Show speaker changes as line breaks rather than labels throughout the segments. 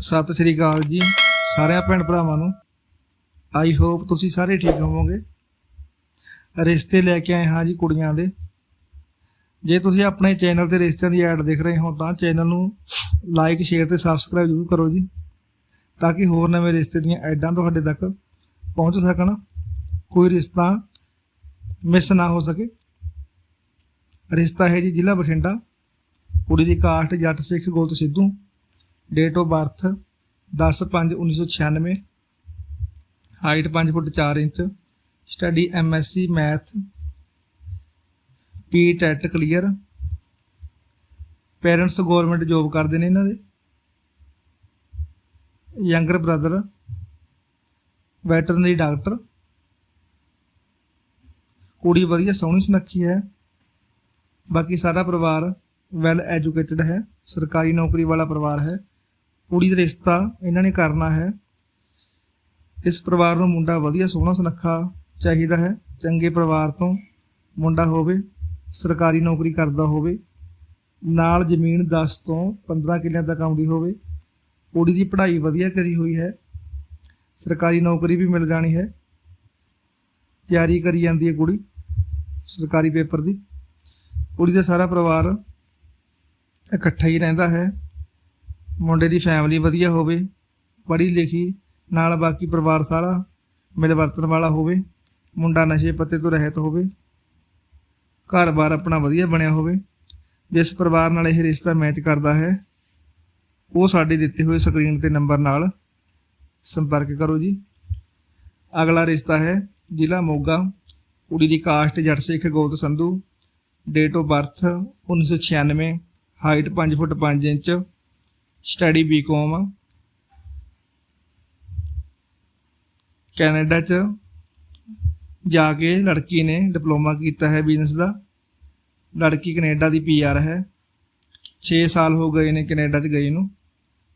ਸਤਿ ਸ੍ਰੀ ਅਕਾਲ ਜੀ ਸਾਰਿਆਂ ਭੈਣ ਭਰਾਵਾਂ ਨੂੰ। ਆਈ ਹੋਪ ਤੁਸੀਂ ਸਾਰੇ ਠੀਕ ਹੋਵੋਗੇ। ਰਿਸ਼ਤੇ ਲੈ ਕੇ ਆਏ ਹਾਂ ਜੀ ਕੁੜੀਆਂ ਦੇ। ਜੇ ਤੁਸੀਂ ਆਪਣੇ ਚੈਨਲ ਤੇ ਰਿਸ਼ਤਿਆਂ ਦੀ ਐਡ ਦੇਖ ਰਹੇ ਹੋ ਤਾਂ ਚੈਨਲ ਨੂੰ ਲਾਈਕ ਸ਼ੇਅਰ ਤੇ ਸਬਸਕ੍ਰਾਈਬ ਜ਼ਰੂਰ ਕਰੋ ਜੀ, ਤਾਂ ਕਿ ਹੋਰ ਨਵੇਂ ਰਿਸ਼ਤੇ ਦੀਆਂ ਐਡਾਂ ਤੁਹਾਡੇ ਤੱਕ ਪਹੁੰਚ ਸਕਣ। ਕੋਈ ਰਿਸ਼ਤਾ ਮਿਸ ਨਾ ਹੋ ਸਕੇ। ਰਿਸ਼ਤਾ ਹੈ ਜੀ ਜ਼ਿਲ੍ਹਾ ਬਠਿੰਡਾ। ਕੁੜੀ ਦੀ ਕਾਸਟ ਜੱਟ ਸਿੱਖ ਗੋਤ Sidhu. Date of birth 10/5/1996 height 5 foot 4 inch. Study MSc math P TET clear parents government job ਕਰਦੇ ਨੇ ਇਹਨਾਂ ਦੇ। ਯੰਗਰ ਬ੍ਰਦਰ ਵੈਟਰਨਰੀ ਡਾਕਟਰ ਕੁੜੀ ਵਧੀਆ, ਸੋਹਣੀ ਸੁਨੱਖੀ ਹੈ। ਬਾਕੀ ਸਾਰਾ ਪਰਿਵਾਰ ਵੈਲ ਐਜੂਕੇਟਡ ਹੈ। ਸਰਕਾਰੀ ਨੌਕਰੀ ਵਾਲਾ ਪਰਿਵਾਰ ਹੈ। ਕੁੜੀ ਦਾ ਰਿਸ਼ਤਾ ਇਹਨਾਂ ਨੇ ਕਰਨਾ ਹੈ। ਇਸ ਪਰਿਵਾਰ ਨੂੰ ਮੁੰਡਾ ਵਧੀਆ ਸੋਹਣਾ ਸੁਨੱਖਾ ਚਾਹੀਦਾ ਹੈ। ਚੰਗੇ ਪਰਿਵਾਰ ਤੋਂ ਮੁੰਡਾ ਹੋਵੇ, ਸਰਕਾਰੀ ਨੌਕਰੀ ਕਰਦਾ ਹੋਵੇ, ਨਾਲ ਜ਼ਮੀਨ 10 ਤੋਂ 15 ਕਿੱਲਿਆਂ ਤੱਕ ਆਉਂਦੀ ਹੋਵੇ, ਕੁੜੀ ਦੀ ਪੜ੍ਹਾਈ ਵਧੀਆ ਕਰੀ ਹੋਈ ਹੈ। ਸਰਕਾਰੀ ਨੌਕਰੀ ਵੀ ਮਿਲ ਜਾਣੀ ਹੈ। ਤਿਆਰੀ ਕਰੀ ਜਾਂਦੀ ਹੈ ਕੁੜੀ, ਸਰਕਾਰੀ ਪੇਪਰ ਦੀ। ਕੁੜੀ ਦਾ ਸਾਰਾ ਪਰਿਵਾਰ ਇਕੱਠਾ ਹੀ ਰਹਿੰਦਾ ਹੈ। ਮੁੰਡੇ ਦੀ ਫੈਮਿਲੀ ਵਧੀਆ ਹੋਵੇ, ਪੜ੍ਹੀ ਲਿਖੀ, ਨਾਲ ਬਾਕੀ ਪਰਿਵਾਰ ਸਾਰਾ ਮਿਲ ਵਰਤਣ ਵਾਲਾ ਹੋਵੇ, ਮੁੰਡਾ ਨਸ਼ੇ ਪੱਤੇ ਤੋਂ ਰਹਿਤ ਹੋਵੇ, ਘਰ-ਬਾਰ ਆਪਣਾ ਵਧੀਆ ਬਣਿਆ ਹੋਵੇ, ਜਿਸ ਪਰਿਵਾਰ ਨਾਲ ਇਹ ਰਿਸ਼ਤਾ ਮੈਚ ਕਰਦਾ ਹੈ, ਉਹ ਸਾਡੇ ਦਿੱਤੇ ਹੋਏ ਸਕਰੀਨ ਤੇ ਨੰਬਰ ਨਾਲ ਸੰਪਰਕ ਕਰੋ ਜੀ। ਅਗਲਾ ਰਿਸ਼ਤਾ ਹੈ ਜ਼ਿਲ੍ਹਾ ਮੋਗਾ, ਕੁੜੀ ਦੀ ਕਾਸਟ ਜੱਟ ਸਿੱਖ ਗੋਤ Sandhu date of birth 1996 height 5 foot 5 inch study BCom Canada ਚ ਜਾ ਕੇ ਲੜਕੀ ਨੇ ਡਿਪਲੋਮਾ ਕੀਤਾ ਹੈ ਬਿਜ਼ਨਸ ਦਾ। ਲੜਕੀ ਕੈਨੇਡਾ ਦੀ ਪੀਆਰ ਹੈ। 6 ਸਾਲ ਹੋ ਗਏ ਨੇ ਕੈਨੇਡਾ ਚ ਗਈ ਨੂੰ।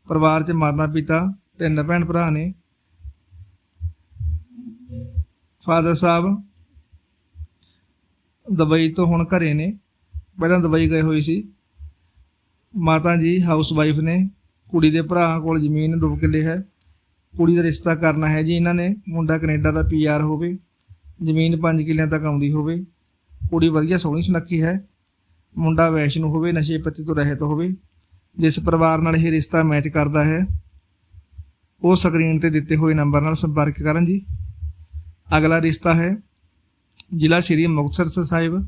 ਪਰਿਵਾਰ ਚ ਮਾਤਾ ਪਿਤਾ, ਤਿੰਨ ਭੈਣ ਭਰਾ ਨੇ। ਫਾਦਰ ਸਾਹਿਬ ਦੁਬਈ ਤੋਂ ਹੁਣ ਘਰੇ ਨੇ। ਪਹਿਲਾਂ ਦੁਬਈ ਗਏ ਹੋਏ ਸੀ। ਮਾਤਾ ਜੀ ਹਾਊਸ ਵਾਈਫ ਨੇ ਕੁੜੀ ਦੇ ਭਰਾ ਕੋਲ ਜ਼ਮੀਨ 2 ਕਿੱਲੇ ਹੈ। ਕੁੜੀ ਦਾ ਰਿਸ਼ਤਾ ਕਰਨਾ ਹੈ ਜੀ ਇਹਨਾਂ ਨੇ, ਮੁੰਡਾ ਕੈਨੇਡਾ ਦਾ ਪੀਆਰ ਹੋਵੇ, ਜ਼ਮੀਨ 5 ਕਿੱਲਿਆਂ ਤੱਕ ਆਉਂਦੀ ਹੋਵੇ। ਕੁੜੀ ਵਧੀਆ ਸੋਹਣੀ ਸੁਨੱਖੀ ਹੈ, ਮੁੰਡਾ ਵੈਸ਼ਨੂ ਹੋਵੇ, ਨਸ਼ੇ ਪੱਤੇ ਤੋਂ ਰਹਿਤ ਹੋਵੇ, ਜਿਸ ਪਰਿਵਾਰ ਨਾਲ ਇਹ ਰਿਸ਼ਤਾ ਮੈਚ ਕਰਦਾ ਹੈ। ਉਹ ਸਕਰੀਨ ਤੇ ਦਿੱਤੇ ਹੋਏ ਨੰਬਰ ਨਾਲ ਸੰਪਰਕ ਕਰਨ ਜੀ। ਅਗਲਾ ਰਿਸ਼ਤਾ ਹੈ ਜ਼ਿਲ੍ਹਾ ਸ਼੍ਰੀ ਮੁਕਤਸਰ ਸਾਹਿਬ,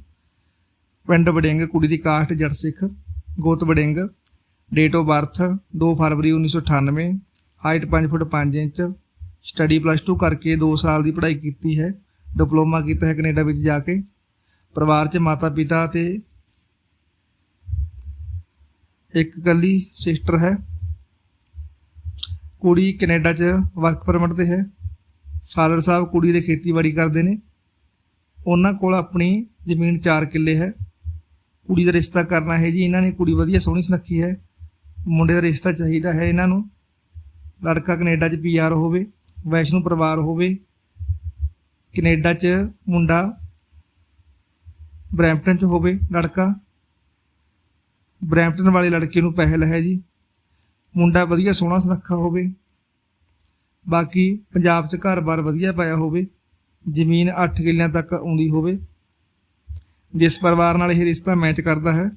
ਪਿੰਡ ਵੜਿੰਗ, ਕੁੜੀ ਦੀ ਕਾਸਟ ਜੱਟ ਸਿੱਖ। ਗੋਤ ਵੜਿੰਗ ਡੇਟ ਆਫ ਬਰਥ 2 ਫਰਵਰੀ 1998 height 5 foot 5 inch study plus 2 ਕਰਕੇ 2 ਸਾਲ ਦੀ ਪੜ੍ਹਾਈ ਕੀਤੀ ਹੈ ਡਿਪਲੋਮਾ ਕੀਤਾ ਹੈ ਕੈਨੇਡਾ ਵਿੱਚ ਜਾ ਕੇ, ਪਰਿਵਾਰ 'ਚ ਮਾਤਾ ਪਿਤਾ ਤੇ ਇੱਕ ਇਕੱਲੀ ਸਿਸਟਰ ਹੈ, ਕੁੜੀ ਕੈਨੇਡਾ 'ਚ ਵਰਕ ਪਰਮਿਟ ਤੇ ਹੈ ਫਾਦਰ ਸਾਹਿਬ ਕੁੜੀ ਦੇ ਖੇਤੀਬਾੜੀ ਕਰਦੇ ਨੇ, ਉਹਨਾਂ ਕੋਲ ਆਪਣੀ ਜ਼ਮੀਨ 4 ਕਿੱਲੇ ਹੈ ਕੁੜੀ ਦਾ ਰਿਸ਼ਤਾ ਕਰਨਾ ਹੈ ਜੀ, ਇਹਨਾਂ ਨੇ ਕੁੜੀ ਵਧੀਆ ਸੋਹਣੀ ਸੁਨੱਖੀ ਹੈ, ਮੁੰਡੇ ਦਾ ਰਿਸ਼ਤਾ ਚਾਹੀਦਾ ਹੈ ਇਹਨਾਂ ਨੂੰ, ਲੜਕਾ ਕੈਨੇਡਾ 'ਚ ਪੀਆਰ ਹੋਵੇ, ਵੈਸ਼ਨੂ ਪਰਿਵਾਰ ਹੋਵੇ, ਕੈਨੇਡਾ 'ਚ ਮੁੰਡਾ ਬਰੈਂਪਟਨ 'ਚ ਹੋਵੇ ਲੜਕਾ, ਬਰੈਂਪਟਨ ਵਾਲੇ ਲੜਕੇ ਨੂੰ ਪਹਿਲ ਹੈ ਜੀ, ਮੁੰਡਾ ਵਧੀਆ ਸੋਹਣਾ ਸੁਨੱਖਾ ਹੋਵੇ, ਬਾਕੀ ਪੰਜਾਬ 'ਚ ਘਰ-ਬਾਰ ਵਧੀਆ ਪਾਇਆ ਹੋਵੇ, ਜ਼ਮੀਨ 8 ਕਿੱਲਿਆਂ ਤੱਕ ਆਉਂਦੀ ਹੋਵੇ ਜਿਸ ਪਰਿਵਾਰ ਨਾਲ ਇਹ ਰਿਸ਼ਤਾ ਮੈਚ ਕਰਦਾ ਹੈ,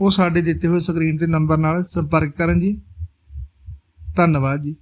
ਉਹ ਸਾਡੇ ਦਿੱਤੇ ਹੋਏ ਸਕਰੀਨ ਤੇ ਨੰਬਰ ਨਾਲ ਸੰਪਰਕ ਕਰਨ ਜੀ। ਧੰਨਵਾਦ ਜੀ।